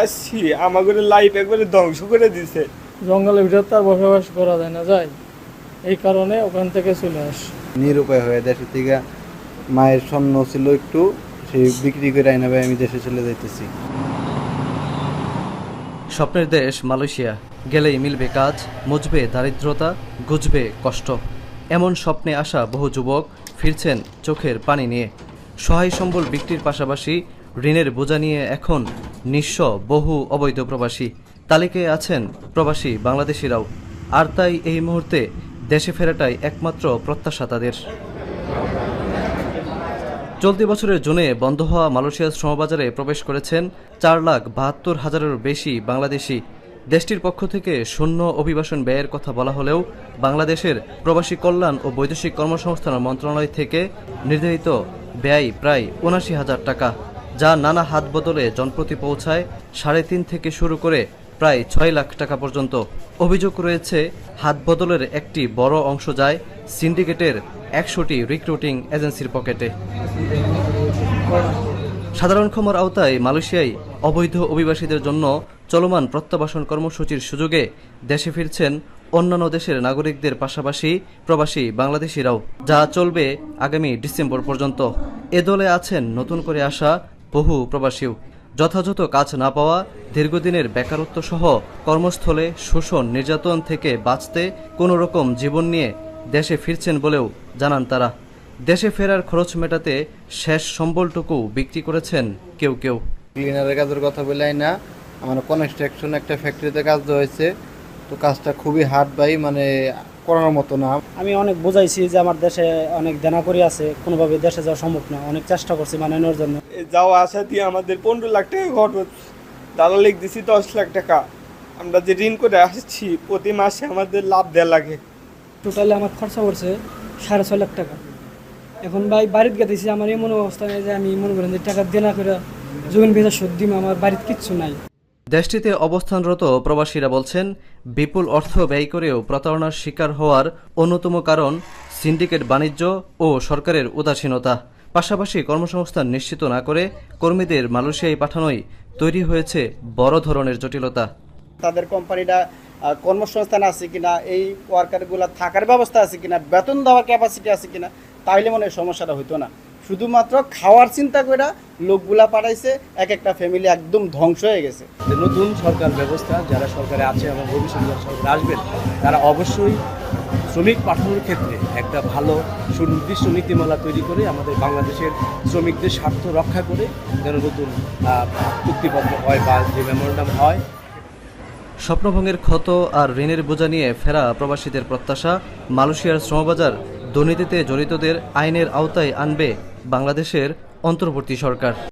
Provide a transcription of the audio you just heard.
আসছি আমাদের লাইফ একবারে ধ্বংস করে দিছে। জঙ্গলের ভিতরে তার বসবাস করা যায় না যায় এই কারণে ওখান থেকে চলে আস। নিরুপায় হয়ে দেশের থেকে মায়ের স্বপ্ন ছিল একটু সেই বিক্রি করে আইনা ভাই আমি দেশে চলে যাইতেছি। স্বপ্নের দেশ মালয়েশিয়া গেলেই মিলবে কাজ মুজবে দারিদ্রতা গুজবে কষ্ট। এমন স্বপ্নে আসা বহু যুবক ফিরছেন চোখের পানি নিয়ে। সহায় সম্বল বিক্রির পাশাপাশি ঋণের বোঝা নিয়ে এখন নিঃস্ব বহু অবৈধ প্রবাসী। তালিকায় আছেন প্রবাসী বাংলাদেশিরাও। আর তাই এই মুহূর্তে দেশে ফেরাটাই একমাত্র প্রত্যাশা তাদের। চলতি বছরের জুনে বন্ধ হওয়া মালয়েশিয়ার শ্রমবাজারে প্রবেশ করেছেন চার লাখ বাহাত্তর হাজারেরও বেশি বাংলাদেশি। দেশটির পক্ষ থেকে শূন্য অভিবাসন ব্যয়ের কথা বলা হলেও বাংলাদেশের প্রবাসী কল্যাণ ও বৈদেশিক কর্মসংস্থান মন্ত্রণালয় থেকে নির্ধারিত ব্যয় প্রায় উনাশি হাজার টাকা। যা নানা হাত বদলে জনপ্রতি পৌঁছায় সাড়ে তিন থেকে শুরু করে প্রায় ছয় লাখ টাকা পর্যন্ত। অভিযোগ রয়েছে, হাত বদলের একটি বড় অংশ যায় সিন্ডিকেটের একশোটি রিক্রুটিং এজেন্সির পকেটে। সাধারণ ক্ষমার আওতায় মালয়েশিয়ায় অবৈধ অভিবাসীদের জন্য চলমান প্রত্যাবাসন কর্মসূচির সুযোগে দেশে ফিরছেন অন্যান্য দেশের নাগরিকদের পাশাপাশি প্রবাসী বাংলাদেশিরাও, যা চলবে আগামী ডিসেম্বর পর্যন্ত। এ দলে আছেন নতুন করে আসা বহু প্রবাসীও যথাযথ কাজ না পাওয়া, দীর্ঘদিনের বেকারত্ব সহ কর্মস্থলে শোষণ, নির্যাতন থেকে বাঁচতে কোনো রকম জীবন নিয়ে দেশে ফিরছেন বলেও জানান তারা। দেশে ফেরার খরচ মেটাতে শেষ সম্বলটুকু বিক্রি করেছেন কেউ কেউ। ক্লিনারের কাজের কথা বলে না, আমার কনস্ট্রাকশন একটা ফ্যাক্টরিতে কাজ হয়েছে। তো কাজটা খুবই হার্ড বাই মানে করার মতো না। আমি অনেক বোঝাইছি যে আমার দেশে অনেক দেনা করি আছে কোনোভাবে দেশে যাওয়া সম্ভব না। অনেক চেষ্টা করছি মানানোর জন্য। যাওয়া আসা দিয়ে আমাদের পনেরো লাখ টাকা খরচ দালালিক দিছি দশ লাখ টাকা। আমরা যে ঋণ করে আসছি প্রতি মাসে আমাদের লাভ দেওয়া লাগে। টোটালি আমার খরচা পড়ছে সাড়ে ছয় লাখ টাকা। এখন ভাই বাড়িতে গেতেছি আমার এমন অবস্থা নেই যে আমি মনে করেন যে টাকা দেনা করে জমিন ভেজা সুদ দিম আমার বাড়িতে কিচ্ছু নাই। দেশটিতে অবস্থানরত প্রবাসীরা বলছেন, বিপুল অর্থ ব্যয় করেও প্রতারণার শিকার হওয়ার অন্যতম কারণ সিন্ডিকেট বাণিজ্য ও সরকারের উদাসীনতা। পাশাপাশি কর্মসংস্থান নিশ্চিত না করে কর্মীদের মালয়েশিয়ায় পাঠানোই তৈরি হয়েছে বড় ধরনের জটিলতা। তাদের কোম্পানিটা কর্মসংস্থান আছে কিনা, এই ওয়ার্কারগুলো থাকার ব্যবস্থা আছে কিনা, বেতন দেওয়ার ক্যাপাসিটি আছে কিনা, তাইলে মনে হয় সমস্যাটা হইতো না। শুধুমাত্র খাওয়ার চিন্তা করে লোকগুলা পাঠাইছে এক একটা ফ্যামিলি একদম ধ্বংস হয়ে গেছে। যে নতুন সরকার ব্যবস্থা যারা সরকারে আছে এবং ভবিষ্যতে যারা সরকারে আসবেন তারা অবশ্যই শ্রমিক পাঠানোর ক্ষেত্রে একটা ভালো সুনির্দিষ্ট নীতিমালা তৈরি করে আমাদের বাংলাদেশের শ্রমিকদের স্বার্থ রক্ষা করে যেন নতুন চুক্তিপত্র হয় বা যে মেমোরেন্ডাম হয়। স্বপ্নভঙ্গের ক্ষত আর ঋণের বোঝা নিয়ে ফেরা প্রবাসীদের প্রত্যাশা মালয়েশিয়ার শ্রমবাজার দুর্নীতিতে জড়িতদের আইনের আওতায় আনবে বাংলাদেশের অন্তর্বর্তী সরকার।